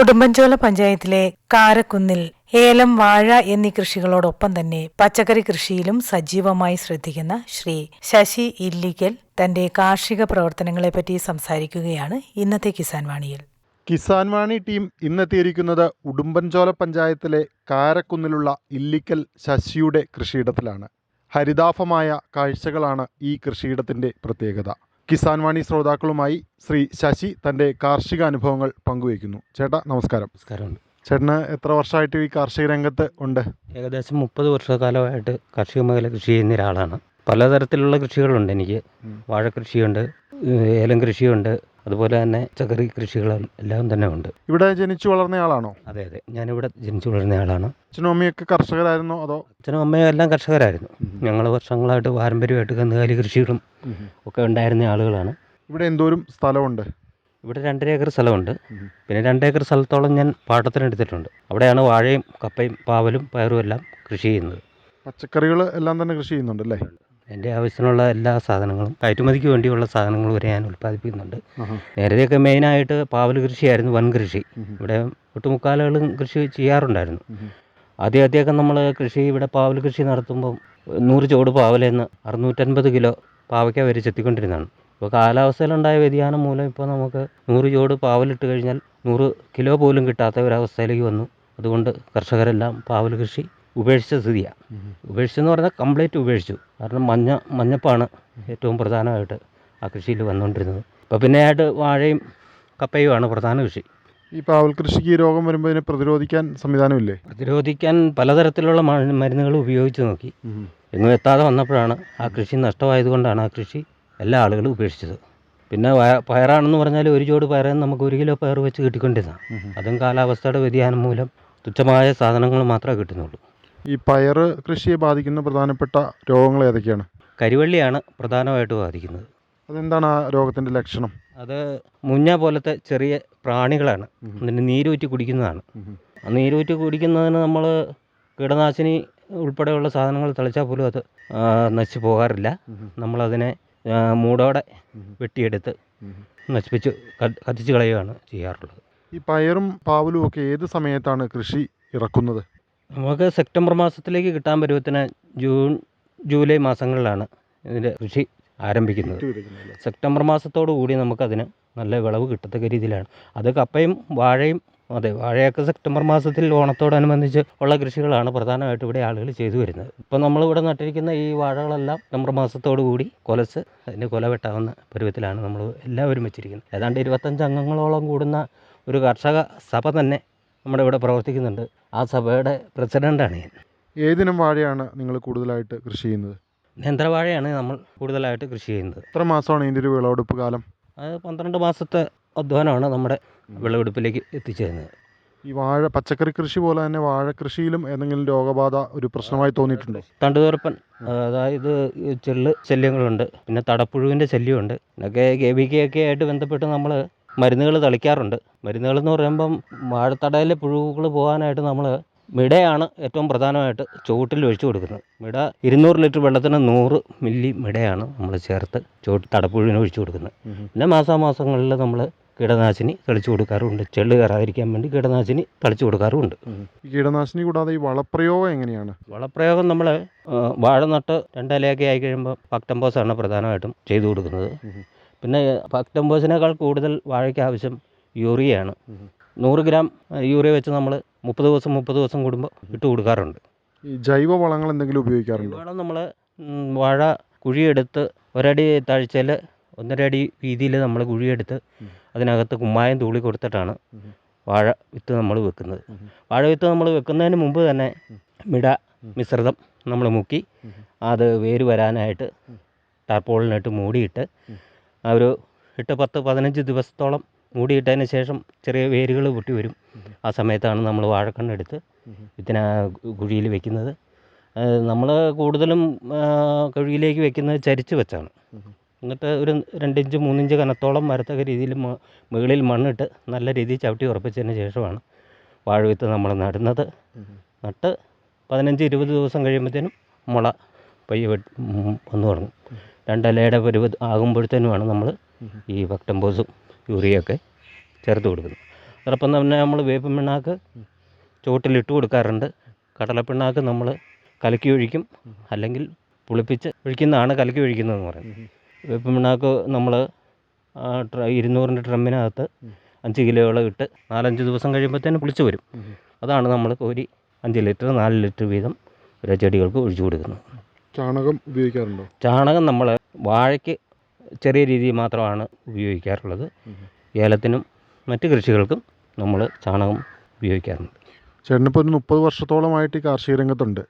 ഉടുമ്പൻചോല പഞ്ചായത്തിലെ കാരക്കുന്നിൽ ഏലം വാഴ എന്നീ കൃഷികളോടൊപ്പം തന്നെ പച്ചക്കറി കൃഷിയിലും സജീവമായി ശ്രദ്ധിക്കുന്ന ശ്രീ ശശി ഇല്ലിക്കൽ തന്റെ കാർഷിക പ്രവർത്തനങ്ങളെപ്പറ്റി സംസാരിക്കുകയാണ് ഇന്നത്തെ കിസാൻ വാണിയിൽ. കിസാൻ വാണി ടീം ഇന്നെത്തിയിരിക്കുന്നത് ഉടുമ്പൻചോല പഞ്ചായത്തിലെ കാരക്കുന്നിലുള്ള ഇല്ലിക്കൽ ശശിയുടെ കൃഷിയിടത്തിലാണ്. ഹരിതാഭമായ കാഴ്ചകളാണ് ഈ കൃഷിയിടത്തിന്റെ പ്രത്യേകത. കിസാൻ വാണി ശ്രോതാക്കളുമായി ശ്രീ ശശി തന്റെ കാർഷിക അനുഭവങ്ങൾ പങ്കുവയ്ക്കുന്നു. ചേട്ടാ നമസ്കാരം. നമസ്കാരമുണ്ട് ചേട്ടന് എത്ര വർഷമായിട്ട് ഈ കാർഷിക രംഗത്ത് ഉണ്ട്? ഏകദേശം മുപ്പത് വർഷക്കാലമായിട്ട് കാർഷിക മേഖല കൃഷി ചെയ്യുന്ന ഒരാളാണ്. പലതരത്തിലുള്ള കൃഷികളുണ്ട് എനിക്ക്. വാഴ കൃഷിയുണ്ട് ഏലം കൃഷിയുണ്ട് അതുപോലെ തന്നെ പച്ചക്കറി കൃഷികളും എല്ലാം തന്നെ ഉണ്ട്. ഇവിടെ ജനിച്ചു വളർന്ന ആളാണോ? അതെ അതെ. ഞാനിവിടെ ജനിച്ചു വളർന്ന ആളാണ്. അച്ഛനും അമ്മയൊക്കെ കർഷകരായിരുന്നു അതോ? അച്ഛനും അമ്മയും എല്ലാം കർഷകരായിരുന്നു. ഞങ്ങൾ വർഷങ്ങളായിട്ട് പാരമ്പര്യമായിട്ട് കന്നുകാലി കൃഷികളും ഒക്കെ ഉണ്ടായിരുന്ന ആളുകളാണ്. ഇവിടെ എന്തോരം സ്ഥലമുണ്ട്? ഇവിടെ രണ്ടര ഏക്കർ സ്ഥലമുണ്ട്. പിന്നെ പിന്നെ രണ്ടേക്കർ സ്ഥലത്തോളം ഞാൻ പാട്ടത്തിനെടുത്തിട്ടുണ്ട് അവിടെയാണ് വാഴയും കപ്പയും പാവലും പയറും എല്ലാം കൃഷി ചെയ്യുന്നത്. പച്ചക്കറികൾ എല്ലാം തന്നെ കൃഷി ചെയ്യുന്നുണ്ട് അല്ലേ എന്റെ ആവശ്യത്തിനുള്ള എല്ലാ സാധനങ്ങളും കയറ്റുമതിക്ക് വേണ്ടിയുള്ള സാധനങ്ങൾ വരെ ഞാൻ ഉൽപ്പാദിപ്പിക്കുന്നുണ്ട്. നേരത്തെയൊക്കെ മെയിനായിട്ട് പാവൽ കൃഷിയായിരുന്നു വൻ കൃഷി. ഇവിടെ ഒട്ടുമുക്കാലുകളും കൃഷി ചെയ്യാറുണ്ടായിരുന്നു. ആദ്യം ആദ്യമൊക്കെ നമ്മൾ കൃഷി ഇവിടെ പാവൽ കൃഷി നടത്തുമ്പം നൂറ് ചോട് പാവലെന്ന് അറുന്നൂറ്റൻപത് കിലോ പാവയ്ക്ക വരെ ചെത്തിക്കൊണ്ടിരുന്നതാണ് ഇപ്പോൾ കാലാവസ്ഥയിലുണ്ടായ വ്യതിയാനം മൂലം ഇപ്പോൾ നമുക്ക് നൂറ് ചോട് പാവലിട്ട് കഴിഞ്ഞാൽ നൂറ് കിലോ പോലും കിട്ടാത്ത ഒരവസ്ഥയിലേക്ക് വന്നു. അതുകൊണ്ട് കർഷകരെല്ലാം പാവൽ കൃഷി ഉപേക്ഷിച്ച സ്ഥിതിയാണ് ഉപേക്ഷിച്ചെന്ന് പറഞ്ഞാൽ കംപ്ലീറ്റ് ഉപേക്ഷിച്ചു. കാരണം മഞ്ഞ മഞ്ഞപ്പാണ് ഏറ്റവും പ്രധാനമായിട്ട് ആ കൃഷിയിൽ വന്നുകൊണ്ടിരുന്നത്. ഇപ്പോൾ പിന്നെയായിട്ട് വാഴയും കപ്പയുമാണ് പ്രധാന കൃഷി. ഈ പാവൽ കൃഷിക്ക് രോഗം വരുമ്പോൾ ഇതിനെ പ്രതിരോധിക്കാൻ സംവിധാനമില്ലേ? പ്രതിരോധിക്കാൻ പലതരത്തിലുള്ള മരുന്നുകൾ ഉപയോഗിച്ച് നോക്കി. എങ്ങും എത്താതെ വന്നപ്പോഴാണ് ആ കൃഷി നഷ്ടമായതുകൊണ്ടാണ് ആ കൃഷി എല്ലാ ആളുകളും ഉപേക്ഷിച്ചത്. പിന്നെ പയറാണെന്ന് പറഞ്ഞാൽ ഒരു ചോട് പയറിന് നമുക്ക് ഒരു കിലോ പയർ വെച്ച് കിട്ടിക്കൊണ്ടിരുന്നതാണ്. അതും കാലാവസ്ഥയുടെ വ്യതിയാനം മൂലം തുച്ഛമായ സാധനങ്ങൾ മാത്രമേ കിട്ടുന്നുള്ളൂ. ഈ പയർ കൃഷിയെ ബാധിക്കുന്ന പ്രധാനപ്പെട്ട രോഗങ്ങൾ ഏതൊക്കെയാണ്? കരിവള്ളിയാണ് പ്രധാനമായിട്ട് ബാധിക്കുന്നത്. അതെന്താണ് ആ രോഗത്തിന്റെ ലക്ഷണം? അത് മുഞ്ഞ പോലത്തെ ചെറിയ പ്രാണികളാണ്. അതിന്റെ നീരൂറ്റി കുടിക്കുന്നതാണ്. ആ നീരൂറ്റി കുടിക്കുന്നതിന് നമ്മൾ കീടനാശിനി ഉൾപ്പെടെയുള്ള സാധനങ്ങൾ തളിച്ചാൽ പോലും അത് നശിച്ചു പോകാറില്ല. നമ്മളതിനെ മൂടോടെ വെട്ടിയെടുത്ത് നശിപ്പിച്ച് കത്തിച്ച് കളയുകയാണ് ചെയ്യാറുള്ളത്. ഈ പയറും പാവലും ഒക്കെ ഏത് സമയത്താണ് കൃഷി ഇറക്കുന്നത്? നമുക്ക് സെപ്റ്റംബർ മാസത്തിലേക്ക് കിട്ടാൻ പരുവത്തിന് ജൂൺ ജൂലൈ മാസങ്ങളിലാണ് ഇതിന്റെ കൃഷി ആരംഭിക്കുന്നത്. സെപ്റ്റംബർ മാസത്തോടു കൂടി നമുക്കതിന് നല്ല വിളവ് കിട്ടത്തക്ക രീതിയിലാണ്. അത് കപ്പയും വാഴയും അതെ വാഴയൊക്കെ സെപ്റ്റംബർ മാസത്തിൽ ഓണത്തോടനുബന്ധിച്ച് ഉള്ള കൃഷികളാണ് പ്രധാനമായിട്ട് ഇവിടെ ആളുകൾ ചെയ്തു വരുന്നത്. ഇപ്പോൾ നമ്മളിവിടെ നട്ടിരിക്കുന്ന ഈ വാഴകളെല്ലാം സെപ്റ്റംബർ മാസത്തോടു കൂടി കൊലച്ച് അതിന്റെ കൊല വെട്ടാവുന്ന പരുവത്തിലാണ് നമ്മൾ എല്ലാവരും വെച്ചിരിക്കുന്നത് ഏതാണ്ട് ഇരുപത്തഞ്ച് അംഗങ്ങളോളം കൂടുന്ന ഒരു കർഷക സഭ തന്നെ നമ്മുടെ ഇവിടെ പ്രവർത്തിക്കുന്നുണ്ട്. ആ സഭയുടെ പ്രസിഡന്റാണ് ഞാൻ. ഏതിനം വാഴയാണ് നിങ്ങൾ കൂടുതലായിട്ട് കൃഷി ചെയ്യുന്നത്? നേന്ത്രവാഴയാണ് നമ്മൾ കൂടുതലായിട്ട് കൃഷി ചെയ്യുന്നത്. എത്ര മാസമാണ് ഇതിന്റെ ഒരു വിളവെടുപ്പ് കാലം? അത് പന്ത്രണ്ട് മാസത്തെ അധ്വാനമാണ് നമ്മുടെ വിളവെടുപ്പിലേക്ക് എത്തിച്ചേരുന്നത്. ഈ വാഴ പച്ചക്കറി കൃഷി പോലെ തന്നെ വാഴ കൃഷിയിലും എന്തെങ്കിലും രോഗബാധ ഒരു പ്രശ്നമായി തോന്നിയിട്ടുണ്ടോ? തണ്ടുതുറപ്പൻ അതായത് ചെള്ള് ശല്യങ്ങളുണ്ട്. പിന്നെ തടപ്പുഴുവിന്റെ ശല്യമുണ്ട്. ഇതൊക്കെ കെ ബി കെ ഒക്കെ ആയിട്ട് ബന്ധപ്പെട്ട് നമ്മൾ മരുന്നുകൾ തളിക്കാറുണ്ട്. മരുന്നുകൾ എന്ന് പറയുമ്പം വാഴത്തടയിലെ പുഴുക്കൾ പോകാനായിട്ട് നമ്മൾ മിടയാണ് ഏറ്റവും പ്രധാനമായിട്ട് ചുവട്ടിൽ ഒഴിച്ചു കൊടുക്കുന്നത്. മിട ഇരുന്നൂറ് ലിറ്റർ വെള്ളത്തിന് നൂറ് മില്ലി മിടയാണ് നമ്മൾ ചേർത്ത് ചുവട്ട് തടപ്പുഴുവിന് ഒഴിച്ചു കൊടുക്കുന്നത്. പിന്നെ മാസാമാസങ്ങളിൽ നമ്മൾ കീടനാശിനി തളിച്ചു കൊടുക്കാറുണ്ട്. ചെള്ള് കയറാതിരിക്കാൻ വേണ്ടി കീടനാശിനി തളിച്ചു കൊടുക്കാറുമുണ്ട്. ഈ കീടനാശിനി കൂടാതെ ഈ വളപ്രയോഗം എങ്ങനെയാണ്? വളപ്രയോഗം നമ്മൾ വാഴ നട്ട് രണ്ടിലയൊക്കെ ആയി കഴിയുമ്പോൾ പക്ടംബോസാണ് പ്രധാനമായിട്ടും ചെയ്തു കൊടുക്കുന്നത്. പിന്നെ പക്ടംബോസിനേക്കാൾ കൂടുതൽ വാഴയ്ക്ക് ആവശ്യം യൂറിയയാണ്. നൂറ് ഗ്രാം യൂറിയ വെച്ച് നമ്മൾ മുപ്പത് ദിവസം മുപ്പത് ദിവസം കൂടുമ്പോൾ ഇട്ട് കൊടുക്കാറുണ്ട്. ഈ ജൈവ വളങ്ങൾ എന്തെങ്കിലും ഉപയോഗിക്കാറുണ്ട്? വളം നമ്മൾ വാഴ കുഴിയെടുത്ത് ഒരടി താഴ്ചയിൽ ഒന്നര അടി വീതിയിൽ നമ്മൾ കുഴിയെടുത്ത് അതിനകത്ത് കുമ്മായം തൂളി കൊടുത്തിട്ടാണ് വാഴ വിത്ത് നമ്മൾ വെക്കുന്നത്. വാഴ വിത്ത് നമ്മൾ വെക്കുന്നതിന് മുമ്പ് തന്നെ മിട മിശ്രിതം നമ്മൾ മുക്കി അത് വേര് വരാനായിട്ട് ടാർപോളിനിട്ട് മൂടിയിട്ട് ഒരു എട്ട് പത്ത് പതിനഞ്ച് ദിവസത്തോളം മൂടിയിട്ടതിന് ശേഷം ചെറിയ വേരുകൾ പൊട്ടി വരും. ആ സമയത്താണ് നമ്മൾ വാഴക്കണ്ണെടുത്ത് വിത്തിന കുഴിയിൽ വെക്കുന്നത്. നമ്മൾ കൂടുതലും കുഴിയിലേക്ക് വെക്കുന്നത് ചരിച്ച് വെച്ചാണ്. എന്നിട്ട് ഒരു രണ്ടിഞ്ച് മൂന്നിഞ്ച് കനത്തോളം വരത്തക്ക രീതിയിൽ മുകളിൽ മണ്ണിട്ട് നല്ല രീതിയിൽ ചവിട്ടി ഉറപ്പിച്ചതിന് ശേഷമാണ് വാഴവിത്ത് നമ്മൾ നടുന്നത്. നട്ട് പതിനഞ്ച് ഇരുപത് ദിവസം കഴിയുമ്പോഴത്തേനും മുള പയ്യെ വന്ന് തുടങ്ങും. രണ്ടിലയുടെ പരുവ ആകുമ്പോഴത്തേനുമാണ് നമ്മൾ ഈ വക്ടംബോസും യൂറിയൊക്കെ ചേർത്ത് കൊടുക്കുന്നത്. അതോടൊപ്പം തന്നെ നമ്മൾ വേപ്പ് പിണ്ണാക്ക് ചുവട്ടിലിട്ട് കൊടുക്കാറുണ്ട്. കടലപ്പിണ്ണാക്ക് നമ്മൾ കലക്കി ഒഴിക്കും. അല്ലെങ്കിൽ പുളിപ്പിച്ച് ഒഴിക്കുന്നതാണ് കലക്കി ഒഴിക്കുന്നതെന്ന് പറയുന്നത്. വേപ്പ് പിണ്ണാക്ക് നമ്മൾ ഇരുന്നൂറിന്റെ ഡ്രമ്മിനകത്ത് അഞ്ച് കിലോയോളം ഇട്ട് നാലഞ്ച് ദിവസം കഴിയുമ്പോഴത്തേനും പുളിച്ച് വരും. അതാണ് നമ്മൾ കോരി അഞ്ച് ലിറ്റർ നാല് ലിറ്റർ വീതം ഓരോ ചെടികൾക്ക് ഒഴിച്ചു കൊടുക്കുന്നത്. ചാണകം ഉപയോഗിക്കാറുണ്ടോ? ചാണകം നമ്മൾ വാഴയ്ക്ക് ചെറിയ രീതിയിൽ മാത്രമാണ് ഉപയോഗിക്കാറുള്ളത്. ഏലത്തിനും മറ്റ് കൃഷികൾക്കും നമ്മൾ ചാണകം ഉപയോഗിക്കാറുണ്ട്. ചേട്ടനിപ്പോൾ ഒരു മുപ്പത് വർഷത്തോളമായിട്ട് ഈ കാർഷിക രംഗത്തുണ്ട്.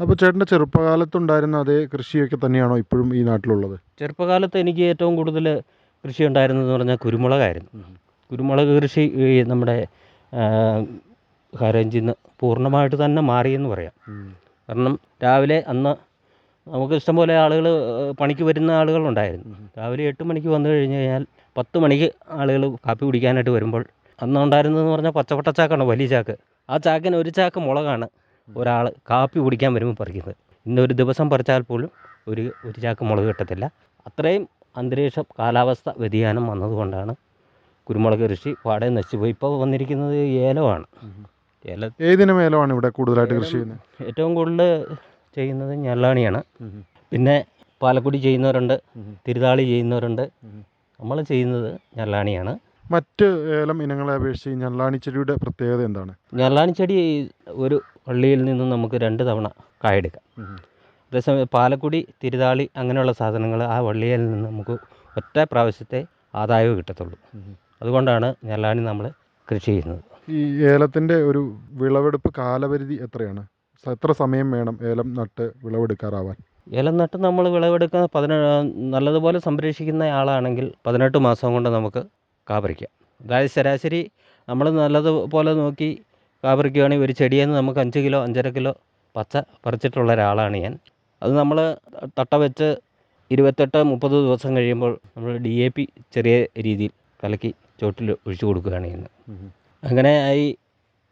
അപ്പോൾ ചേട്ടന്റെ ചെറുപ്പകാലത്തുണ്ടായിരുന്ന അതേ കൃഷിയൊക്കെ തന്നെയാണോ ഇപ്പോഴും ഈ നാട്ടിലുള്ളത്? ചെറുപ്പകാലത്ത് എനിക്ക് ഏറ്റവും കൂടുതൽ കൃഷി ഉണ്ടായിരുന്നതെന്ന് പറഞ്ഞാൽ കുരുമുളകായിരുന്നു. കുരുമുളക് കൃഷി നമ്മുടെ ഹരഞ്ചിന്ന് പൂർണമായിട്ട് തന്നെ മാറിയെന്ന് പറയാം. കാരണം രാവിലെ അന്ന് നമുക്ക് ഇഷ്ടംപോലെ ആളുകൾ പണിക്ക് വരുന്ന ആളുകളുണ്ടായിരുന്നു. രാവിലെ എട്ട് മണിക്ക് വന്നു കഴിഞ്ഞു കഴിഞ്ഞാൽ പത്ത് മണിക്ക് ആളുകൾ കാപ്പി കുടിക്കാനായിട്ട് വരുമ്പോൾ അന്ന് ഉണ്ടായിരുന്നതെന്ന് പറഞ്ഞാൽ പച്ചപ്പട്ട ചാക്കാണ് വലിയ ചാക്ക്. ആ ചാക്കിന് ഒരു ചാക്ക് മുളകാണ് ഒരാൾ കാപ്പി കുടിക്കാൻ വരുമ്പോൾ പറിക്കുന്നത്. ഇന്നൊരു ദിവസം പറിച്ചാൽ പോലും ഒരു ഒരു ചാക്ക് മുളക് കിട്ടത്തില്ല. അത്രയും അന്തരീക്ഷ കാലാവസ്ഥ വ്യതിയാനം വന്നതുകൊണ്ടാണ് കുരുമുളക് കൃഷി പാടെ നശിച്ചുപോയി. ഇപ്പോൾ വന്നിരിക്കുന്നത് ഏലമാണ്. ഏല ഏതിനും ഏലമാണ് ഇവിടെ കൂടുതലായിട്ട് കൃഷി ചെയ്യുന്നത്? ഏറ്റവും കൂടുതൽ ചെയ്യുന്നത് ഞെള്ളാണിയാണ്. പിന്നെ പാലക്കുടി ചെയ്യുന്നവരുണ്ട് തിരുതാളി ചെയ്യുന്നവരുണ്ട്. നമ്മൾ ചെയ്യുന്നത് ഞെള്ളാണിയാണ്. മറ്റ് ഏലം ഇനങ്ങളെ അപേക്ഷിച്ച് ഈ ഞെള്ളാണിച്ചെടിയുടെ പ്രത്യേകത എന്താണ്? ഞെള്ളാണി ചെടി ഒരു വള്ളിയിൽ നിന്നും നമുക്ക് രണ്ട് തവണ കായെടുക്കാം. അതേസമയം പാലക്കുടി തിരുതാളി അങ്ങനെയുള്ള സാധനങ്ങൾ ആ വള്ളിയിൽ നിന്ന് നമുക്ക് ഒറ്റ പ്രാവശ്യത്തെ ആദായവും കിട്ടത്തുള്ളൂ. അതുകൊണ്ടാണ് ഞെള്ളാണി നമ്മൾ കൃഷി ചെയ്യുന്നത്. ഈ ഏലത്തിന്റെ ഒരു വിളവെടുപ്പ് കാലപരിധി എത്രയാണ്? എത്ര സമയം വേണം ഏലം നട്ട് വിളവെടുക്കാറാവാൻ? ഏലം നട്ട് നമ്മൾ വിളവെടുക്കുന്ന പതിനേഴ് നല്ലതുപോലെ സംരക്ഷിക്കുന്ന ആളാണെങ്കിൽ പതിനെട്ട് മാസം കൊണ്ട് നമുക്ക് കാപറിക്കാം അതായത് ശരാശരി നമ്മൾ നല്ലതുപോലെ നോക്കി കാപറിക്കുകയാണെങ്കിൽ ഒരു ചെടിയിൽ നിന്ന് നമുക്ക് അഞ്ച് കിലോ അഞ്ചര കിലോ പച്ച പറിച്ചിട്ടുള്ള ഒരാളാണ് ഞാൻ. അത് നമ്മൾ തട്ട വെച്ച് ഇരുപത്തെട്ട് മുപ്പത് ദിവസം കഴിയുമ്പോൾ നമ്മൾ ഡി എ പി ചെറിയ രീതിയിൽ കലക്കി ചോട്ടിൽ ഒഴിച്ചു കൊടുക്കുകയാണ് ചെയ്യുന്നത്. അങ്ങനെ ആയി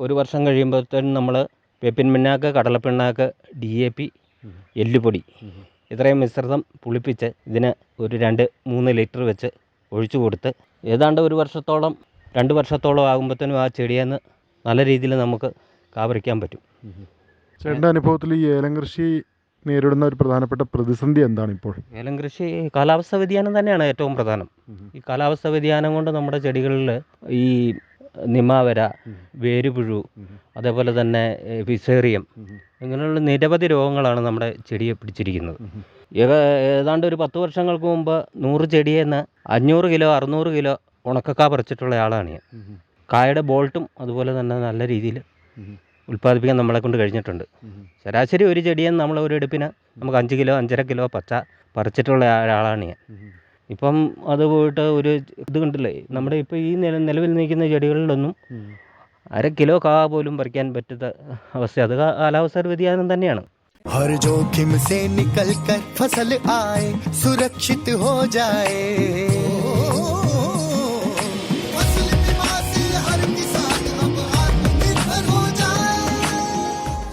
ഒരു വർഷം കഴിയുമ്പോഴത്തേനും നമ്മൾ വേപ്പിൻ പിണ്ണാക്ക് കടലപ്പിണ്ണാക്ക് ഡി എ പി എല്ലുപൊടി. ഇത്രയും മിശ്രിതം പുളിപ്പിച്ച് ഇതിന് ഒരു രണ്ട് മൂന്ന് ലിറ്റർ വെച്ച് ഒഴിച്ചു കൊടുത്ത് ഏതാണ്ട് ഒരു വർഷത്തോളം രണ്ട് വർഷത്തോളം ആകുമ്പോഴത്തേനും ആ ചെടിയിൽ നിന്ന് നല്ല രീതിയിൽ നമുക്ക് കാവറിക്കാൻ പറ്റും. ചേട്ടന്റെ അനുഭവത്തിൽ ഈ ഏലം കൃഷി നേരിടുന്ന ഒരു പ്രധാനപ്പെട്ട പ്രതിസന്ധി എന്താണ് ഇപ്പോൾ? ഏലം കൃഷി കാലാവസ്ഥ വ്യതിയാനം തന്നെയാണ് ഏറ്റവും പ്രധാനം. ഈ കാലാവസ്ഥ വ്യതിയാനം കൊണ്ട് നമ്മുടെ ചെടികളിൽ ഈ നിമാവര വേരുപുഴു അതേപോലെ തന്നെ വിസേറിയം ഫിസേറിയം ഇങ്ങനെയുള്ള നിരവധി രോഗങ്ങളാണ് നമ്മുടെ ചെടിയെ പിടിച്ചിരിക്കുന്നത്. ഇവ ഏതാണ്ട് ഒരു പത്ത് വർഷങ്ങൾക്ക് മുമ്പ് നൂറ് ചെടിയിൽ നിന്ന് അഞ്ഞൂറ് കിലോ അറുന്നൂറ് കിലോ ഉണക്കക്ക പറിച്ചിട്ടുള്ള ആളാണ് ഞാൻ. കായയുടെ ബോൾട്ടും അതുപോലെ തന്നെ നല്ല രീതിയിൽ ഉൽപ്പാദിപ്പിക്കാൻ നമ്മളെ കൊണ്ട് കഴിഞ്ഞിട്ടുണ്ട്. ശരാശരി ഒരു ചെടിയെന്ന് നമ്മൾ ഒരു എടുപ്പിന് നമുക്ക് അഞ്ച് കിലോ അഞ്ചര കിലോ പച്ച പറിച്ചിട്ടുള്ള ഒരാളാണ് ഞാൻ. ഇപ്പം അത് പോയിട്ട് ഒരു ഇത് കണ്ടില്ലേ നമ്മുടെ ഇപ്പോൾ ഈ നില നിലവിൽ നിൽക്കുന്ന ചെടികളിലൊന്നും അര കിലോ കാ പോലും പറിക്കാൻ പറ്റുന്ന അവസ്ഥ അത് കാ- കാലാവസ്ഥ വ്യതിയാനം തന്നെയാണ് हर जोखिम से निकल कर फसल आए सुरक्षित हो जाए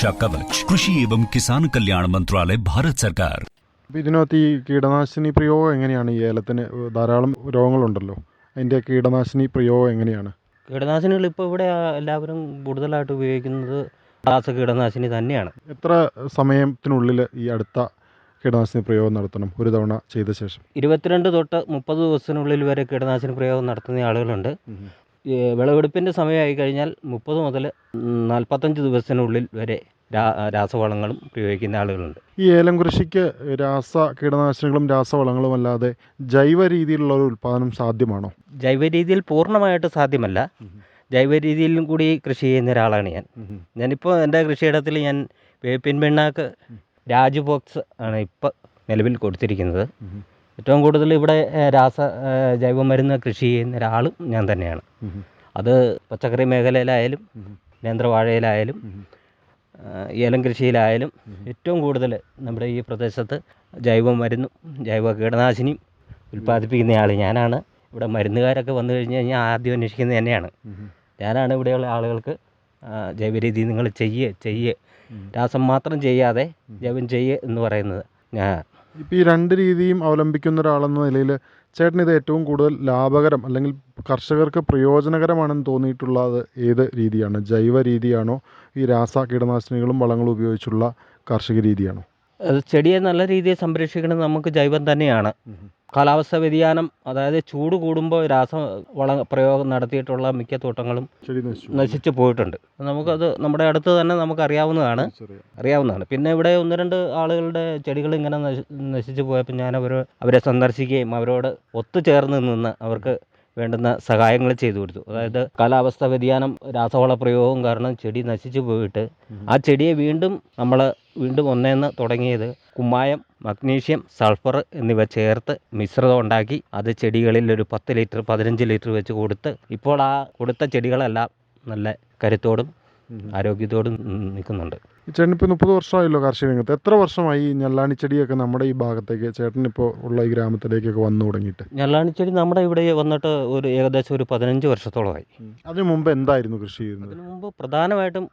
कवच कृषि एवं किसान कल्याण मंत्रालय भारत सरकार അപ്പോൾ ഇതിനകത്ത് ഈ കീടനാശിനി പ്രയോഗം എങ്ങനെയാണ് ഈ ഏലത്തിന് ധാരാളം രോഗങ്ങളുണ്ടല്ലോ അതിൻ്റെ കീടനാശിനി പ്രയോഗം എങ്ങനെയാണ് കീടനാശിനികൾ ഇപ്പോൾ ഇവിടെ ആ, എല്ലാവരും കൂടുതലായിട്ട് ഉപയോഗിക്കുന്നത് രാസ കീടനാശിനി തന്നെയാണ് എത്ര സമയത്തിനുള്ളിൽ ഈ അടുത്ത കീടനാശിനി പ്രയോഗം നടത്തണം ഒരു തവണ ചെയ്ത ശേഷം ഇരുപത്തിരണ്ട് തൊട്ട് മുപ്പത് ദിവസത്തിനുള്ളിൽ വരെ കീടനാശിനി പ്രയോഗം നടത്തുന്ന ആളുകളുണ്ട് ഈ വിളവെടുപ്പിന്റെ സമയമായി കഴിഞ്ഞാൽ മുപ്പത് മുതൽ നാൽപ്പത്തഞ്ച് ദിവസത്തിനുള്ളിൽ വരെ രാസവളങ്ങളും പ്രയോഗിക്കുന്ന ആളുകളുണ്ട്. ഈ ഏലം കൃഷിക്ക് രാസ കീടനാശിനികളും രാസവളങ്ങളും അല്ലാതെ ജൈവ രീതിയിലുള്ള ഒരു ഉൽപ്പാദനം സാധ്യമാണോ? ജൈവ രീതിയിൽ പൂർണമായിട്ട് സാധ്യമല്ല. ജൈവ രീതിയിലും കൂടി കൃഷി ചെയ്യുന്ന ഒരാളാണ് ഞാൻ. ഞാനിപ്പോൾ എന്റെ കൃഷിയിടത്തിൽ ഞാൻ വേപ്പിൻ പിണ്ണാക്ക് രാജുബോക്സ് ആണ് ഇപ്പോൾ നിലവിൽ കൊടുത്തിരിക്കുന്നത്. ഏറ്റവും കൂടുതൽ ഇവിടെ രാസ ജൈവ ജൈവമരുന്ന് കൃഷി ചെയ്യുന്ന ഒരാളും ഞാൻ തന്നെയാണ്. അത് പച്ചക്കറി മേഖലയിലായാലും നേന്ത്രവാഴയിലായാലും ഏലം കൃഷിയിലായാലും ഏറ്റവും കൂടുതൽ നമ്മുടെ ഈ പ്രദേശത്ത് ജൈവ മരുന്നും ജൈവ കീടനാശിനിയും ഉൽപ്പാദിപ്പിക്കുന്ന ആൾ ഞാനാണ്. ഇവിടെ മരുന്നുകാരൊക്കെ വന്നു കഴിഞ്ഞ് കഴിഞ്ഞാൽ ആദ്യം അന്വേഷിക്കുന്നത് തന്നെയാണ് ഞാനാണ് ഇവിടെയുള്ള ആളുകൾക്ക് ജൈവ രീതി നിങ്ങൾ ചെയ്യേ ചെയ്യേ. രാസം മാത്രം ചെയ്യാതെ ജൈവം ചെയ്യേ എന്ന് പറയുന്നത്. ഞാൻ ഇപ്പോൾ ഈ രണ്ട് രീതിയും അവലംബിക്കുന്ന ഒരാളെന്ന നിലയിൽ ചേട്ടന് ഇത് ഏറ്റവും കൂടുതൽ ലാഭകരം അല്ലെങ്കിൽ കർഷകർക്ക് പ്രയോജനകരമാണെന്ന് തോന്നിയിട്ടുള്ളത് ഏത് രീതിയാണ്? ജൈവ രീതിയാണോ? ഈ രാസ കീടനാശിനികളും വളങ്ങളും ഉപയോഗിച്ചുള്ള കാർഷിക രീതിയാണോ? ചെടിയെ നല്ല രീതിയിൽ സംരക്ഷിക്കുന്നത് നമുക്ക് ജൈവം തന്നെയാണ്. കാലാവസ്ഥ വ്യതിയാനം അതായത് ചൂട് കൂടുമ്പോൾ രാസ വള പ്രയോഗം നടത്തിയിട്ടുള്ള മിക്ക തോട്ടങ്ങളും നശിച്ചു പോയിട്ടുണ്ട്. നമുക്കത് നമ്മുടെ അടുത്ത് തന്നെ നമുക്ക് അറിയാവുന്നതാണ് അറിയാവുന്നതാണ്. പിന്നെ ഇവിടെ ഒന്ന് രണ്ട് ആളുകളുടെ ചെടികൾ ഇങ്ങനെ നശി നശിച്ചു പോയപ്പോൾ ഞാൻ അവർ അവരെ സന്ദർശിക്കുകയും അവരോട് ഒത്തുചേർന്ന് നിന്ന് അവർക്ക് വേണ്ടുന്ന സഹായങ്ങൾ ചെയ്തു കൊടുത്തു. അതായത് കാലാവസ്ഥ വ്യതിയാനം രാസവള പ്രയോഗം കാരണം ചെടി നശിച്ചു പോയിട്ട് ആ ചെടിയെ വീണ്ടും നമ്മൾ വീണ്ടും ഒന്നേന്ന് തുടങ്ങിയത് കുമ്മായം മഗ്നീഷ്യം സൾഫർ എന്നിവ ചേർത്ത് മിശ്രിതം ഉണ്ടാക്കി അത് ചെടികളിൽ ഒരു പത്ത് ലിറ്റർ പതിനഞ്ച് ലിറ്റർ വെച്ച് കൊടുത്ത് ഇപ്പോൾ ആ കൊടുത്ത ചെടികളെല്ലാം നല്ല കരുത്തോടും ആരോഗ്യത്തോടും നിൽക്കുന്നുണ്ട്. ചേട്ടൻ ഇപ്പോൾ മുപ്പത് വർഷമായല്ലോ കാർഷിക രംഗത്ത്. എത്ര വർഷമായി ഈ ഞെല്ലാണിച്ചെടിയൊക്കെ നമ്മുടെ ഈ ഭാഗത്തേക്ക് ചേട്ടനിപ്പോൾ ഉള്ള ഈ ഗ്രാമത്തിലേക്കൊക്കെ വന്നു തുടങ്ങിയിട്ട്? ഞെള്ളാണിച്ചെടി നമ്മുടെ ഇവിടെ വന്നിട്ട് ഒരു ഏകദേശം ഒരു പതിനഞ്ച് വർഷത്തോളമായി. അതിനു മുമ്പ് എന്തായിരുന്നു കൃഷി ചെയ്യുന്നത്? അതിനു മുമ്പ് പ്രധാനമായിട്ടും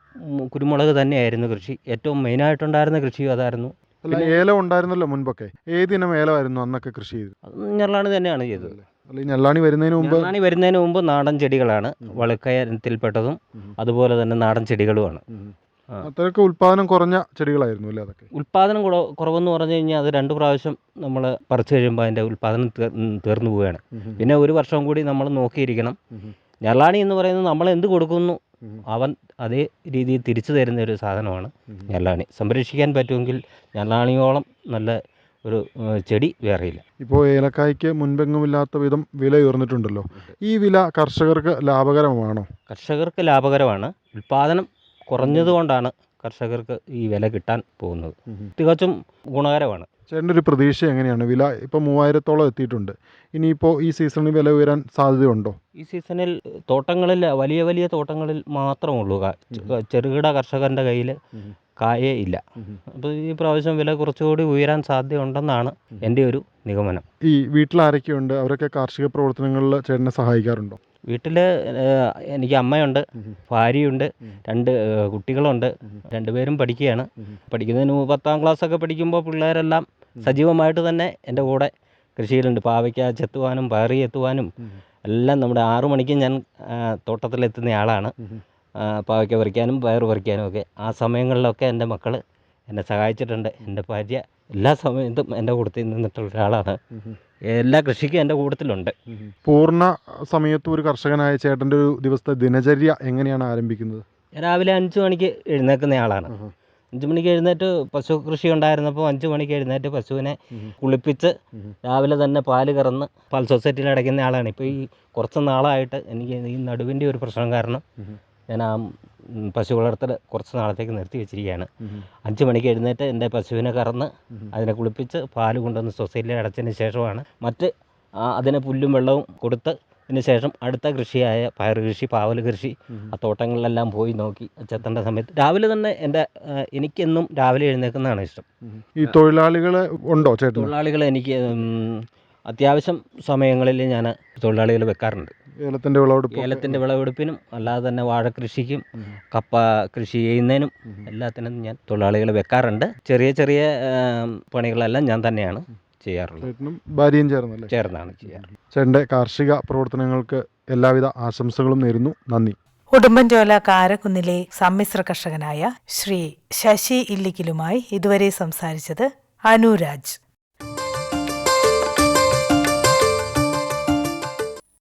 കുരുമുളക് തന്നെയായിരുന്നു കൃഷി. ഏറ്റവും മെയിനായിട്ടുണ്ടായിരുന്ന കൃഷി അതായിരുന്നു. അല്ല ഏലം ഉണ്ടായിരുന്നല്ലോ മുൻപൊക്കെ. ഏതിനം ഏലമായിരുന്നു അന്നൊക്കെ കൃഷി ചെയ്തത്? ഞെള്ളാണി തന്നെയാണ് ചെയ്തത്. ഞെല്ലാണി വരുന്നതിന് മുമ്പ് ഞെള്ളാണി വരുന്നതിന് മുമ്പ് നാടൻ ചെടികളാണ് വളക്കയത്തിൽപ്പെട്ടതും അതുപോലെ തന്നെ നാടൻ ചെടികളുമാണ്. അത്രയൊക്കെ ഉൽപാദനം കുറഞ്ഞ ചെടികളായിരുന്നു അല്ലേ അതൊക്കെ? ഉൽപാദനം കുറവ് കുറവെന്ന് പറഞ്ഞു കഴിഞ്ഞാൽ അത് രണ്ട് പ്രാവശ്യം നമ്മൾ പറിച്ചു കഴിയുമ്പോൾ അതിന്റെ ഉൽപാദനം തീർന്നു പോവുകയാണ്. പിന്നെ ഒരു വർഷം കൂടി നമ്മൾ നോക്കിയിരിക്കണം. ഞെള്ളാണി എന്ന് പറയുന്നത് നമ്മൾ എന്ത് കൊടുക്കുന്നു? അവൻ അതേ രീതിയിൽ തിരിച്ചു തരുന്ന ഒരു സാധനമാണ് ഞെള്ളാണി. സംരക്ഷിക്കാൻ പറ്റുമെങ്കിൽ ഞെള്ളാണിയോളം നല്ല ഒരു ചെടി വേറെയില്ല ഇപ്പോൾ ഏലക്കായ്ക്ക് മുൻപെങ്ങുമില്ലാത്ത വിധം വില ഉയർന്നിട്ടുണ്ടല്ലോ. ഈ വില കർഷകർക്ക് ലാഭകരമാണോ? കർഷകർക്ക് ലാഭകരമാണ്. ഉൽപ്പാദനം കുറഞ്ഞതുകൊണ്ടാണ് കർഷകർക്ക് ഈ വില കിട്ടാൻ പോകുന്നത്. തികച്ചും ഗുണകരമാണ്. ചേട്ടന്റെ ഒരു പ്രതീക്ഷ എങ്ങനെയാണ്? വില ഇപ്പോൾ മൂവായിരത്തോളം എത്തിയിട്ടുണ്ട്. ഇനിയിപ്പോൾ ഈ സീസണിൽ വില ഉയരാൻ സാധ്യതയുണ്ടോ? ഈ സീസണിൽ തോട്ടങ്ങളിൽ വലിയ വലിയ തോട്ടങ്ങളിൽ മാത്രമുള്ളൂ ചെറുകിട കർഷകന്റെ കയ്യിൽ കായേ ഇല്ല. അപ്പോൾ ഈ പ്രാവശ്യം വില കുറച്ചുകൂടി ഉയരാൻ സാധ്യതയുണ്ടെന്നാണ് എന്റെ ഒരു നിഗമനം. ഈ വീട്ടിൽ ആരൊക്കെയുണ്ട്? അവരൊക്കെ കാർഷിക പ്രവർത്തനങ്ങളിൽ ചേട്ടനെ സഹായിക്കാറുണ്ടോ? വീട്ടിൽ എനിക്ക് അമ്മയുണ്ട് ഭാര്യയുണ്ട് രണ്ട് കുട്ടികളുണ്ട് രണ്ടുപേരും പഠിക്കുകയാണ്. പഠിക്കുന്നതിന് മുമ്പ് പത്താം ക്ലാസ്സൊക്കെ പഠിക്കുമ്പോൾ പിള്ളേരെല്ലാം സജീവമായിട്ട് തന്നെ എന്റെ കൂടെ കൃഷിയിലുണ്ട്. പാവയ്ക്ക ചെത്തുവാനും പയറി എത്തുവാനും എല്ലാം നമ്മുടെ ആറു മണിക്ക് ഞാൻ തോട്ടത്തിലെത്തുന്ന ആളാണ്. പാവയ്ക്ക പറിക്കാനും പയർ പറിക്കാനും ഒക്കെ ആ സമയങ്ങളിലൊക്കെ എന്റെ മക്കൾ എന്നെ സഹായിച്ചിട്ടുണ്ട്. എന്റെ ഭാര്യ എല്ലാ സമയത്തും എന്റെ കൂട്ടത്തിൽ നിന്നിട്ടുള്ള ഒരാളാണ്. എല്ലാ കൃഷിക്കും എന്റെ കൂട്ടത്തിലുണ്ട് പൂർണ സമയത്ത് ഒരു കർഷകനായ ചേട്ടന്റെ ഒരു ദിവസത്തെ ദിനചര്യ എങ്ങനെയാണ് ആരംഭിക്കുന്നത്? രാവിലെ അഞ്ച് മണിക്ക് എഴുന്നേൽക്കുന്ന ആളാണ്. അഞ്ചു മണിക്ക് എഴുന്നേറ്റ് പശു കൃഷി ഉണ്ടായിരുന്നപ്പോൾ അഞ്ചു മണിക്ക് എഴുന്നേറ്റ് പശുവിനെ കുളിപ്പിച്ച് രാവിലെ തന്നെ പാൽ കറന്ന് പാൽ സൊസൈറ്റിയിൽ അടയ്ക്കുന്ന ആളാണ്. ഇപ്പോൾ ഈ കുറച്ച് നാളായിട്ട് എനിക്ക് ഈ നടുവിന്റെ ഒരു പ്രശ്നം കാരണം ഞാൻ ആ പശു വളർത്തൽ കുറച്ച് നാളത്തേക്ക് നിർത്തി വെച്ചിരിക്കുകയാണ്. അഞ്ച് മണിക്ക് എഴുന്നേറ്റ് എന്റെ പശുവിനെ കറന്ന് അതിനെ കുളിപ്പിച്ച് പാൽ കൊണ്ടുവന്ന് സൊസൈറ്റിയിൽ അടച്ചതിന് ശേഷമാണ് മറ്റ് അതിന് പുല്ലും വെള്ളവും കൊടുത്ത് അതിന് ശേഷം അടുത്ത കൃഷിയായ പയർ കൃഷി പാവൽ കൃഷി ആ തോട്ടങ്ങളിലെല്ലാം പോയി നോക്കി ചെത്തേണ്ട സമയത്ത് രാവിലെ തന്നെ എന്റെ എനിക്കെന്നും രാവിലെ എഴുന്നേൽക്കുന്നതാണ് ഇഷ്ടം. ഈ തൊഴിലാളികൾ ഉണ്ടോ ചേട്ടൻ തൊഴിലാളികൾ എനിക്ക് അത്യാവശ്യം സമയങ്ങളിൽ ഞാൻ തൊഴിലാളികൾ വെക്കാറുണ്ട്. ഏലത്തിന്റെ വിളവെടുപ്പ് ഏലത്തിന്റെ വിളവെടുപ്പിനും അല്ലാതെ തന്നെ വാഴ കൃഷിക്കും കപ്പ കൃഷി ചെയ്യുന്നതിനും എല്ലാത്തിനും ഞാൻ തൊഴിലാളികളെ വെക്കാറുണ്ട്. ചെറിയ ചെറിയ പണികളെല്ലാം ഞാൻ തന്നെയാണ് ചെയ്യാറുള്ളത്. ഭാര്യയും ചേർന്നല്ലേ? ചേർന്നാണ് ചെയ്യാറ്. ചേട്ടന്റെ കാർഷിക പ്രവർത്തനങ്ങൾക്ക് എല്ലാവിധ ആശംസകളും നേരുന്നു. നന്ദി. ഉടുമ്പൻചോല കാരക്കുന്നിലെ സമ്മിശ്ര കർഷകനായ ശ്രീ ശശി ഇല്ലിക്കലുമായി ഇതുവരെ സംസാരിച്ചത് അനുരാജ്.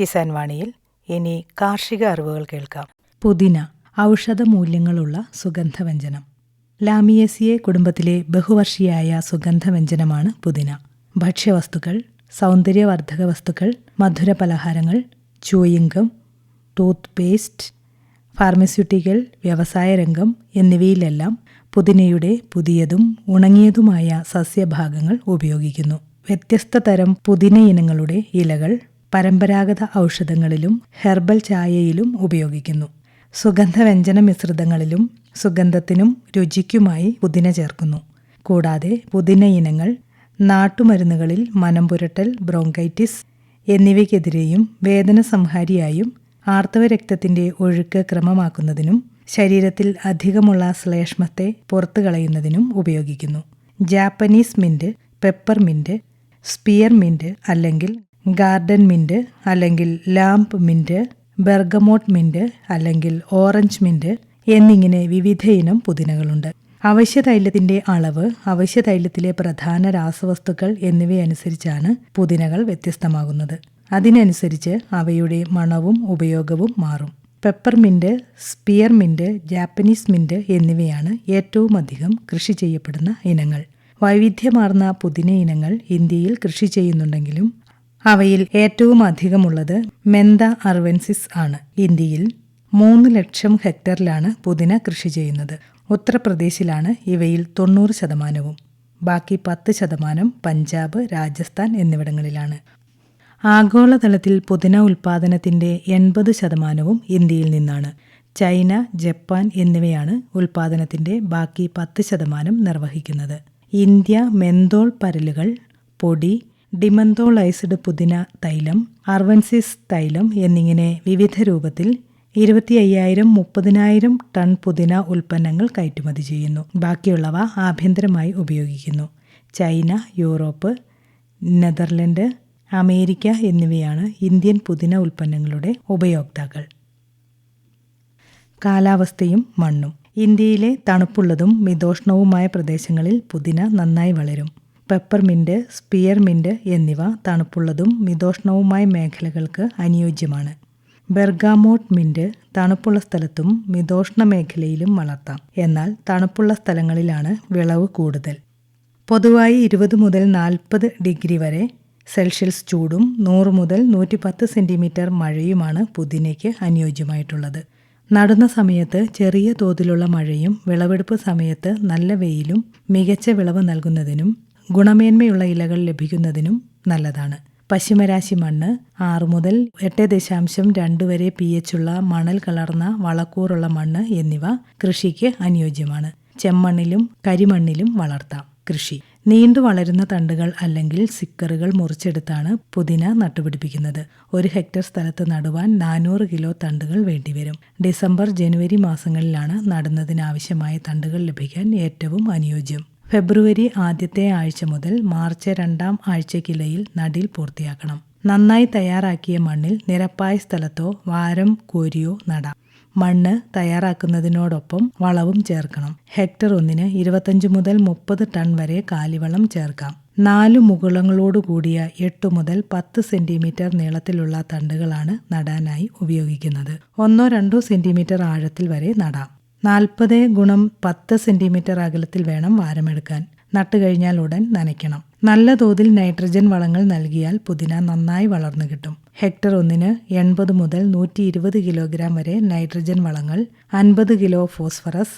കിസാൻ വാണിയിൽ ഇനി കാർഷിക അറിവുകൾ കേൾക്കാം. പുതിന ഔഷധ മൂല്യങ്ങളുള്ള സുഗന്ധവ്യഞ്ജനം. ലാമിയേസിയെ കുടുംബത്തിലെ ബഹുവർഷിയായ സുഗന്ധവ്യഞ്ജനമാണ് പുതിന. ഭക്ഷ്യവസ്തുക്കൾ സൗന്ദര്യവർദ്ധക വസ്തുക്കൾ മധുര പലഹാരങ്ങൾ ചൂയിങ്കം ടൂത്ത് പേസ്റ്റ് ഫാർമസ്യൂട്ടിക്കൽ വ്യവസായ രംഗം എന്നിവയിലെല്ലാം പുതിനയുടെ പുതിയതും ഉണങ്ങിയതുമായ സസ്യഭാഗങ്ങൾ ഉപയോഗിക്കുന്നു. വ്യത്യസ്ത തരം പുതിന ഇനങ്ങളുടെ ഇലകൾ പരമ്പരാഗത ഔഷധങ്ങളിലും ഹെർബൽ ചായയിലും ഉപയോഗിക്കുന്നു. സുഗന്ധവ്യഞ്ജന മിശ്രിതങ്ങളിലും സുഗന്ധത്തിനും രുചിക്കുമായി പുതിന ചേർക്കുന്നു. കൂടാതെ പുതിന ഇനങ്ങൾ നാട്ടുമരുന്നുകളിൽ മനം പുരട്ടൽ ബ്രോങ്കൈറ്റിസ് എന്നിവയ്ക്കെതിരെയും വേദന സംഹാരിയായും ആർത്തവ ഒഴുക്ക് ക്രമമാക്കുന്നതിനും ശരീരത്തിൽ അധികമുള്ള ശ്ലേഷ്മത്തെ പുറത്തു കളയുന്നതിനും ഉപയോഗിക്കുന്നു. Japanese mint pepper mint spear mint അല്ലെങ്കിൽ ഗാർഡൻ മിന്റ് അല്ലെങ്കിൽ ലാംപ് മിന്റ് ബെർഗമോട്ട് മിന്റ് അല്ലെങ്കിൽ ഓറഞ്ച് മിന്റ് എന്നിങ്ങനെ വിവിധ ഇനം പുതിനകളുണ്ട്. അവശ്യതൈലത്തിന്റെ അളവ് അവശ്യ തൈലത്തിലെ പ്രധാന രാസവസ്തുക്കൾ എന്നിവയനുസരിച്ചാണ് പുതിനകൾ വ്യത്യസ്തമാകുന്നത്. അതിനനുസരിച്ച് അവയുടെ മണവും ഉപയോഗവും മാറും. പെപ്പർമിന്റ് സ്പിയർമിന്റ് ജാപ്പനീസ് മിന്റ് എന്നിവയാണ് ഏറ്റവും അധികം കൃഷി ചെയ്യപ്പെടുന്ന ഇനങ്ങൾ. വൈവിധ്യമാർന്ന പുതിന ഇനങ്ങൾ ഇന്ത്യയിൽ കൃഷി ചെയ്യുന്നുണ്ടെങ്കിലും അവയിൽ ഏറ്റവും അധികമുള്ളത് മെന്ത അർവെൻസിസ് ആണ്. ഇന്ത്യയിൽ മൂന്ന് ലക്ഷം ഹെക്ടറിലാണ് പുതിന കൃഷി ചെയ്യുന്നത്. ഉത്തർപ്രദേശിലാണ് ഇവയിൽ തൊണ്ണൂറ് ശതമാനവും. ബാക്കി പത്ത് ശതമാനം പഞ്ചാബ് രാജസ്ഥാൻ എന്നിവിടങ്ങളിലാണ്. ആഗോളതലത്തിൽ പുതിന ഉൽപാദനത്തിന്റെ എൺപത് ശതമാനവും ഇന്ത്യയിൽ നിന്നാണ്. ചൈന ജപ്പാൻ എന്നിവയാണ് ഉൽപാദനത്തിന്റെ ബാക്കി പത്ത് ശതമാനം നിർവഹിക്കുന്നത്. ഇന്ത്യ മെന്തോൾ പരലുകൾ പൊടി ഡിമന്തോളൈസ്ഡ് പുതിന തൈലം അർവൻസിസ് തൈലം എന്നിങ്ങനെ വിവിധ രൂപത്തിൽ ഇരുപത്തി അയ്യായിരം മുപ്പതിനായിരം ടൺ പുതിന ഉൽപ്പന്നങ്ങൾ കയറ്റുമതി ചെയ്യുന്നു. ബാക്കിയുള്ളവ ആഭ്യന്തരമായി ഉപയോഗിക്കുന്നു. ചൈന യൂറോപ്പ് നെതർലൻഡ് അമേരിക്ക എന്നിവയാണ് ഇന്ത്യൻ പുതിന ഉൽപ്പന്നങ്ങളുടെ ഉപയോക്താക്കൾ. കാലാവസ്ഥയും മണ്ണും. ഇന്ത്യയിലെ തണുപ്പുള്ളതും മിതോഷ്ണവുമായ പ്രദേശങ്ങളിൽ പുതിന നന്നായി വളരും. പെപ്പർമിന്റ് സ്പിയർമിന്റ് എന്നിവ തണുപ്പുള്ളതും മിതോഷ്ണവുമായ മേഖലകൾക്ക് അനുയോജ്യമാണ്. ബെർഗാമോട്ട് മിന്റ് തണുപ്പുള്ള സ്ഥലത്തും മിതോഷ്ണ മേഖലയിലും വളർത്താം. എന്നാൽ തണുപ്പുള്ള സ്ഥലങ്ങളിലാണ് വിളവ് കൂടുതൽ. പൊതുവായി ഇരുപത് മുതൽ നാൽപ്പത് ഡിഗ്രി വരെ സെൽഷ്യസ് ചൂടും നൂറ് മുതൽ നൂറ്റി പത്ത് സെന്റിമീറ്റർ മഴയുമാണ് പുതിനയ്ക്ക് അനുയോജ്യമായിട്ടുള്ളത്. നടുന്ന സമയത്ത് ചെറിയ തോതിലുള്ള മഴയും വിളവെടുപ്പ് സമയത്ത് നല്ല വെയിലും മികച്ച വിളവ് നൽകുന്നതിനും ഗുണമേന്മയുള്ള ഇലകൾ ലഭിക്കുന്നതിനും നല്ലതാണ്. പശ്ചിമരാശി മണ്ണ് ആറ് മുതൽ എട്ട് ദശാംശം രണ്ട് വരെ പി എച്ച് ഉള്ള മണൽ കലർന്ന വളക്കൂറുള്ള മണ്ണ് എന്നിവ കൃഷിക്ക് അനുയോജ്യമാണ്. ചെമ്മണ്ണിലും കരിമണ്ണിലും വളർത്താം കൃഷി. നീണ്ടു വളരുന്ന തണ്ടുകൾ അല്ലെങ്കിൽ സിക്കറുകൾ മുറിച്ചെടുത്താണ് പുതിന നട്ടുപിടിപ്പിക്കുന്നത്. ഒരു ഹെക്ടർ സ്ഥലത്ത് നടുവാൻ നാനൂറ് കിലോ തണ്ടുകൾ വേണ്ടിവരും. ഡിസംബർ ജനുവരി മാസങ്ങളിലാണ് നടുന്നതിനാവശ്യമായ തണ്ടുകൾ ലഭിക്കാൻ ഏറ്റവും അനുയോജ്യം. ഫെബ്രുവരി ആദ്യത്തെ ആഴ്ച മുതൽ മാർച്ച് രണ്ടാം ആഴ്ചയ്ക്കിലയിൽ നടിൽ പൂർത്തിയാക്കണം. നന്നായി തയ്യാറാക്കിയ മണ്ണിൽ നിരപ്പായ സ്ഥലത്തോ വാരം കോരിയോ നടാം. മണ്ണ് തയ്യാറാക്കുന്നതിനോടൊപ്പം വളവും ചേർക്കണം. ഹെക്ടർ ഒന്നിന് ഇരുപത്തഞ്ച് മുതൽ മുപ്പത് ടൺ വരെ കാലിവളം ചേർക്കാം. നാല് മുകുളങ്ങളോട് കൂടിയ എട്ട് മുതൽ പത്ത് സെന്റിമീറ്റർ നീളത്തിലുള്ള തണ്ടുകളാണ് നടാനായി ഉപയോഗിക്കുന്നത്. ഒന്നോ രണ്ടോ സെന്റിമീറ്റർ ആഴത്തിൽ വരെ നടാം. നാൽപ്പത് ഗുണം പത്ത് സെന്റിമീറ്റർ അകലത്തിൽ വേണം വാരമെടുക്കാൻ. നട്ടുകഴിഞ്ഞാൽ ഉടൻ നനയ്ക്കണം. നല്ല തോതിൽ നൈട്രജൻ വളങ്ങൾ നൽകിയാൽ പുതിന നന്നായി വളർന്നു കിട്ടും. ഹെക്ടർ ഒന്നിന് എൺപത് മുതൽ നൂറ്റി ഇരുപത് കിലോഗ്രാം വരെ നൈട്രജൻ വളങ്ങൾ അൻപത് കിലോ ഫോസ്ഫറസ്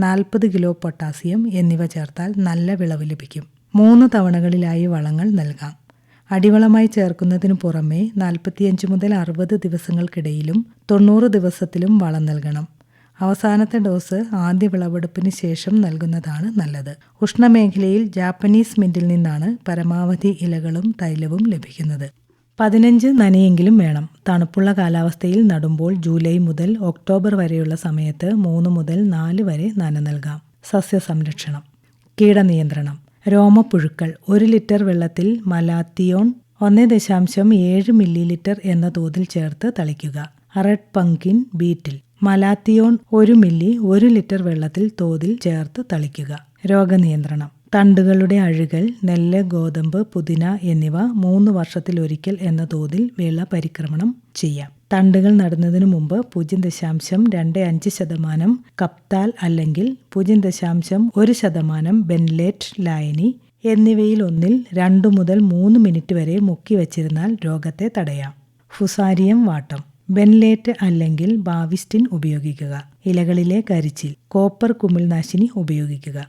നാൽപ്പത് കിലോ പൊട്ടാസ്യം എന്നിവ ചേർത്താൽ നല്ല വിളവ് ലഭിക്കും. മൂന്ന് തവണകളിലായി വളങ്ങൾ നൽകാം. അടിവളമായി ചേർക്കുന്നതിന് പുറമേ നാൽപ്പത്തിയഞ്ച് മുതൽ അറുപത് ദിവസങ്ങൾക്കിടയിലും തൊണ്ണൂറ് ദിവസത്തിലും വളം നൽകണം. അവസാനത്തെ ഡോസ് ആദ്യ വിളവെടുപ്പിന് ശേഷം നൽകുന്നതാണ് നല്ലത്. ഉഷ്ണമേഖലയിൽ ജാപ്പനീസ് മിന്റിൽ നിന്നാണ് പരമാവധി ഇലകളും തൈലവും ലഭിക്കുന്നത്. പതിനഞ്ച് നനയെങ്കിലും വേണം. തണുപ്പുള്ള കാലാവസ്ഥയിൽ നടുമ്പോൾ ജൂലൈ മുതൽ ഒക്ടോബർ വരെയുള്ള സമയത്ത് മൂന്ന് മുതൽ നാല് വരെ നന നൽകാം. സസ്യസംരക്ഷണം. കീടനിയന്ത്രണം. രോമപ്പുഴുക്കൾ. ഒരു ലിറ്റർ വെള്ളത്തിൽ മലാത്തിയോൺ ഒന്ന് ദശാംശം ഏഴ് മില്ലി ലിറ്റർ എന്ന തോതിൽ ചേർത്ത് തളിക്കുക. റെഡ് പങ്കിൻ ബീറ്റിൽ. മലാത്തിയോൺ ഒരു മില്ലി ഒരു ലിറ്റർ വെള്ളത്തിൽ തോതിൽ ചേർത്ത് തളിക്കുക. രോഗനിയന്ത്രണം. തണ്ടുകളുടെ അഴുകൽ നെല്ല് ഗോതമ്പ് പുതിന എന്നിവ മൂന്ന് വർഷത്തിലൊരിക്കൽ എന്ന തോതിൽ വിള പരിക്രമണം ചെയ്യാം. തണ്ടുകൾ നടുന്നതിനു മുമ്പ് പൂജ്യം ദശാംശം രണ്ട് അഞ്ച് ശതമാനം കപ്താൽ അല്ലെങ്കിൽ പൂജ്യം ദശാംശം ഒരു ശതമാനം ബെൻലേറ്റ് ലായനി എന്നിവയിൽ ഒന്നിൽ രണ്ടു മുതൽ മൂന്ന് മിനിറ്റ് വരെ മുക്കി വച്ചിരുന്നാൽ രോഗത്തെ തടയാം. ഫുസാരിയം വാട്ടം. ബെൻലേറ്റ് അല്ലെങ്കിൽ ബാവിസ്റ്റിൻ ഉപയോഗിക്കുക. ഇലകളിലെ കരിച്ചിൽ കോപ്പർ കുമിൾനാശിനി ഉപയോഗിക്കുക.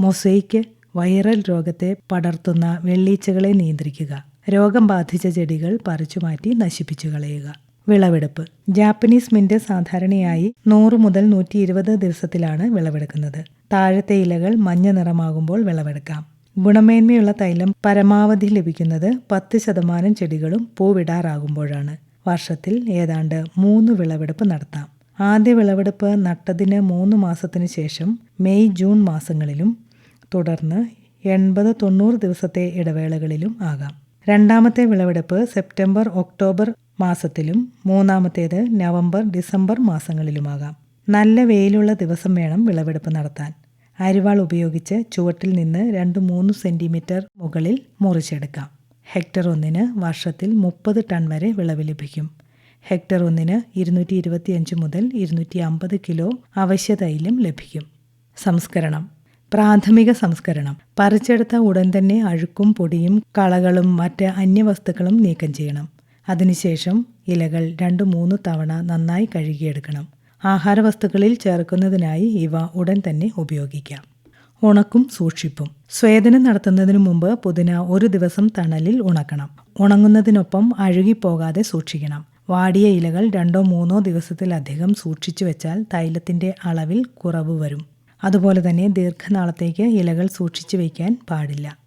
മൊസൈക്ക് വൈറൽ രോഗത്തെ പടർത്തുന്ന വെള്ളീച്ചകളെ നിയന്ത്രിക്കുക. രോഗം ബാധിച്ച ചെടികൾ പറിച്ചുമാറ്റി നശിപ്പിച്ചു കളയുക. വിളവെടുപ്പ്. ജാപ്പനീസ് മിന്റ് സാധാരണയായി നൂറ് മുതൽ നൂറ്റി ഇരുപത് ദിവസത്തിലാണ് വിളവെടുക്കുന്നത്. താഴത്തെ ഇലകൾ മഞ്ഞ നിറമാകുമ്പോൾ വിളവെടുക്കാം. ഗുണമേന്മയുള്ള തൈലം പരമാവധി ലഭിക്കുന്നത് പത്ത് ശതമാനം ചെടികളും പൂവിടാറാകുമ്പോഴാണ്. വർഷത്തിൽ ഏതാണ്ട് മൂന്ന് വിളവെടുപ്പ് നടത്താം. ആദ്യ വിളവെടുപ്പ് നട്ടതിന് മൂന്ന് മാസത്തിനു ശേഷം മെയ് ജൂൺ മാസങ്ങളിലും തുടർന്ന് എൺപത് തൊണ്ണൂറ് ദിവസത്തെ ഇടവേളകളിലും ആകാം. രണ്ടാമത്തെ വിളവെടുപ്പ് സെപ്റ്റംബർ ഒക്ടോബർ മാസത്തിലും മൂന്നാമത്തേത് നവംബർ ഡിസംബർ മാസങ്ങളിലുമാകാം നല്ല വെയിലുള്ള ദിവസം വേണം വിളവെടുപ്പ് നടത്താൻ. അരിവാൾ ഉപയോഗിച്ച് ചുവട്ടിൽ നിന്ന് രണ്ട് മൂന്ന് സെന്റിമീറ്റർ മുകളിൽ മുറിച്ചെടുക്കാം. ഹെക്ടർ ഒന്നിന് വർഷത്തിൽ മുപ്പത് ടൺ വരെ വിളവ് ലഭിക്കും. ഹെക്ടർ ഒന്നിന് ഇരുന്നൂറ്റി ഇരുപത്തിയഞ്ച് മുതൽ ഇരുന്നൂറ്റി അമ്പത് കിലോ അവശ്യ തൈലം ലഭിക്കും. സംസ്കരണം. പ്രാഥമിക സംസ്കരണം. പറിച്ചെടുത്ത ഉടൻ തന്നെ അഴുക്കും പൊടിയും കളകളും മറ്റ് അന്യവസ്തുക്കളും നീക്കം ചെയ്യണം. അതിനുശേഷം ഇലകൾ രണ്ട് മൂന്ന് തവണ നന്നായി കഴുകിയെടുക്കണം. ആഹാരവസ്തുക്കളിൽ ചേർക്കുന്നതിനായി ഇവ ഉടൻ തന്നെ ഉപയോഗിക്കാം. ഉണക്കും സൂക്ഷിപ്പും. സ്വേദനം നടത്തുന്നതിനു മുമ്പ് പുതിന ഒരു ദിവസം തണലിൽ ഉണക്കണം. ഉണങ്ങുന്നതിനൊപ്പം അഴുകിപ്പോകാതെ സൂക്ഷിക്കണം. വാടിയ ഇലകൾ രണ്ടോ മൂന്നോ ദിവസത്തിലധികം സൂക്ഷിച്ചു വെച്ചാൽ തൈലത്തിന്റെ അളവിൽ കുറവ് വരും. അതുപോലെ തന്നെ ദീർഘനാളത്തേക്ക് ഇലകൾ സൂക്ഷിച്ചു വയ്ക്കാൻ പാടില്ല.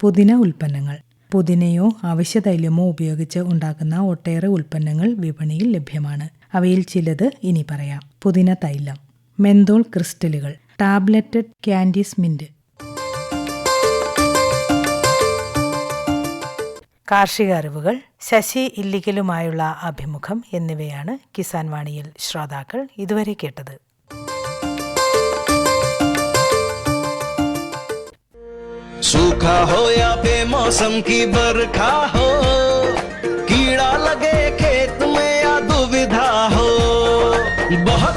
പുതിന ഉൽപ്പന്നങ്ങൾ. പുതിനയോ അവശ്യ തൈലമോ ഉപയോഗിച്ച് ഉണ്ടാക്കുന്ന ഒട്ടേറെ ഉൽപ്പന്നങ്ങൾ വിപണിയിൽ ലഭ്യമാണ്. അവയിൽ ചിലത് ഇനി പറയാം. പുതിന തൈലം. മെന്തോൾ ക്രിസ്റ്റലുകൾ. ടാബ്ലറ്റഡ് ക്യാൻഡീസ് മിന്റ് കാർഷിക അറിവുകൾ ശശി ഇല്ലിക്കലുമായുള്ള അഭിമുഖം എന്നിവയാണ് കിസാൻ വാണിയിൽ ശ്രോതാക്കൾ ഇതുവരെ കേട്ടത് सूखा हो या बेमौसम की बरखा हो कीड़ा लगे खेत में या दुविधा हो बहुत